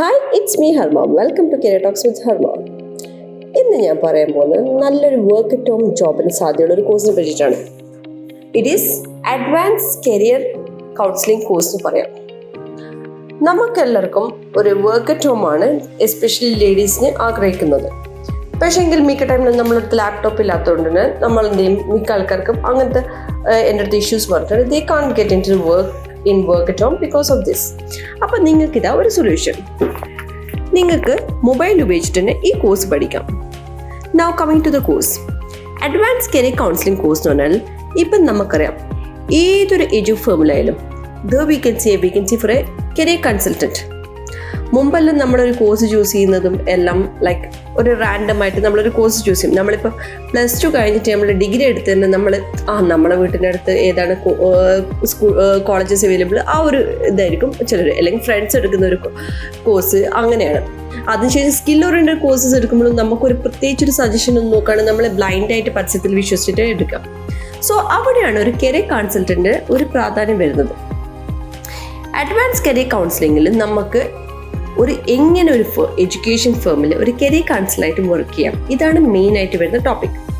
Hi it's me Harma welcome to care talks with Harma ഇന്ന് ഞാൻ പറയാൻ പോകുന്നത് നല്ലൊരു വർക്ക് അറ്റ് ഹോം ജോബിന് സാധ്യതയുള്ള ഒരു കോഴ്സിനെ പറ്റിയിട്ടാണ്. It is advance career counselling course പറയാം. നമുക്കെല്ലാവർക്കും ഒരു വർക്ക് അറ്റ് ഹോം ആണ് എസ്പെഷ്യലി ലേഡീസിന് ആഗ്രഹിക്കുന്നത്. പക്ഷേ എങ്കിൽ മിക്ക ടൈമിലും നമ്മളടുത്ത് ലാപ്ടോപ്പ് ഇല്ലാത്തതുകൊണ്ട് തന്നെ എന്ത് മിക്ക ആൾക്കാർക്കും അങ്ങനത്തെ എന്റെ അടുത്ത് ഇഷ്യൂസ് പറഞ്ഞിട്ടുണ്ട് they can't get into work in work at home because of this അപ്പം നിങ്ങൾക്ക് ഇതാ ഒരു സൊല്യൂഷൻ നിങ്ങൾക്ക് മൊബൈൽ ഉപയോഗിച്ചിട്ട് തന്നെ ഈ കോഴ്സ് പഠിക്കാം. Now coming to the course advance career counselling course എന്ന് പറഞ്ഞാൽ ഇപ്പം നമുക്കറിയാം ഏതൊരു എജു ഫേമിലായാലും the vacancy a vacancy for a career consultant മുമ്പെല്ലാം നമ്മളൊരു കോഴ്സ് ചൂസ് ചെയ്യുന്നതും എല്ലാം ലൈക്ക് ഒരു റാൻഡം ആയിട്ട് നമ്മളൊരു കോഴ്സ് ചൂസ് ചെയ്യും. നമ്മളിപ്പോൾ പ്ലസ് ടു കഴിഞ്ഞിട്ട് നമ്മൾ ഡിഗ്രി എടുത്ത് തന്നെ നമ്മൾ ആ നമ്മളെ വീട്ടിന്റെ അടുത്ത് ഏതാണ് സ്കൂൾ കോളേജസ് അവൈലബിൾ ആ ഒരു ഇതായിരിക്കും ചിലർ അല്ലെങ്കിൽ ഫ്രണ്ട്സ് എടുക്കുന്ന ഒരു കോഴ്സ് അങ്ങനെയാണ്. അതിനുശേഷം സ്കിൽ ഓറിയന്റഡ് കോഴ്സസ് എടുക്കുമ്പോഴും നമുക്കൊരു പ്രത്യേകിച്ച് ഒരു സജഷൻ ഒന്നും നോക്കുകയാണ് നമ്മൾ ബ്ലൈൻഡായിട്ട് പരസ്യത്തിൽ വിശ്വസിച്ചിട്ട് എടുക്കാം സോ അവിടെയാണ് ഒരു കരിയർ കൺസൾട്ടന്റ് ഒരു പ്രാധാന്യം വരുന്നത്. അഡ്വാൻസ് കരിയർ കൗൺസിലിങ്ങിൽ നമുക്ക് ഒരു എങ്ങനെ ഒരു എഡ്യൂക്കേഷൻ ഫേമിൽ ഒരു കരിയർ കൗൺസിലായിട്ട് വർക്ക് ചെയ്യാം. ഇതാണ് മെയിൻ ആയിട്ട് വരുന്ന ടോപ്പിക്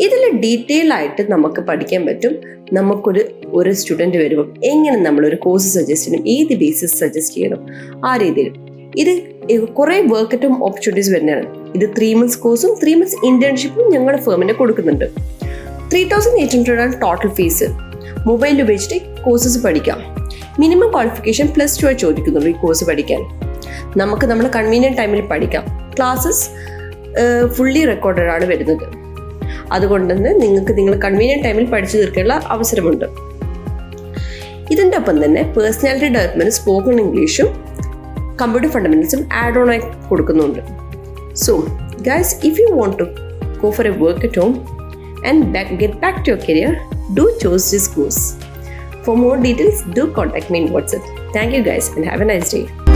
ഇതിൽ ഡീറ്റെയിൽ ആയിട്ട് നമുക്ക് പഠിക്കാൻ പറ്റും. നമുക്കൊരു ഒരു സ്റ്റുഡന്റ് വരുമ്പം എങ്ങനെ നമ്മളൊരു കോഴ്സ് സജസ്റ്റ് ചെയ്യണം ഏത് ബേസിസ് സജസ്റ്റ് ചെയ്യണം ആ രീതിയിൽ. ഇത് കുറേ വർക്ക് അറ്റും ഓപ്പർച്യൂണിറ്റീസ് വരുന്നതാണ്. ഇത് ത്രീ മന്ത്സ് കോഴ്സും ത്രീ മന്ത്സ് ഇന്റേൺഷിപ്പും ഞങ്ങളുടെ ഫേമിന് കൊടുക്കുന്നുണ്ട്. ത്രീ തൗസൻഡ് എയ്റ്റ് ഹൺഡ്രഡ് ആണ് ടോട്ടൽ ഫീസ് മൊബൈൽ ഉപയോഗിച്ചിട്ട് കോഴ്സസ് പഠിക്കാം. മിനിമം ക്വാളിഫിക്കേഷൻ പ്ലസ് ടു ചോദിക്കുന്നുള്ളൂ ഈ കോഴ്സ് പഠിക്കാൻ. നമുക്ക് നമ്മൾ കൺവീനിയന്റ് ടൈമിൽ പഠിക്കാം ക്ലാസ്സസ് ഫുള്ളി റെക്കോർഡഡ് ആണ് വരുന്നത് അതുകൊണ്ട് തന്നെ നിങ്ങൾക്ക് നിങ്ങൾ കൺവീനിയന്റ് ടൈമിൽ പഠിച്ചു തീർക്കാനുള്ള അവസരമുണ്ട് ഇതിന്റെ ഒപ്പം തന്നെ പേഴ്സണാലിറ്റി ഡെവലപ്മെന്റ് സ്പോക്കൺ ഇംഗ്ലീഷും കമ്പ്യൂട്ടർ ഫണ്ടമെന്റൽസും ആഡ് ഓൺ ആയി കൊടുക്കുന്നുണ്ട് so guys if you want to go for a work at home and back, get back to your career, choose this course. For more details, do contact me in WhatsApp. Thank you guys and have a nice day.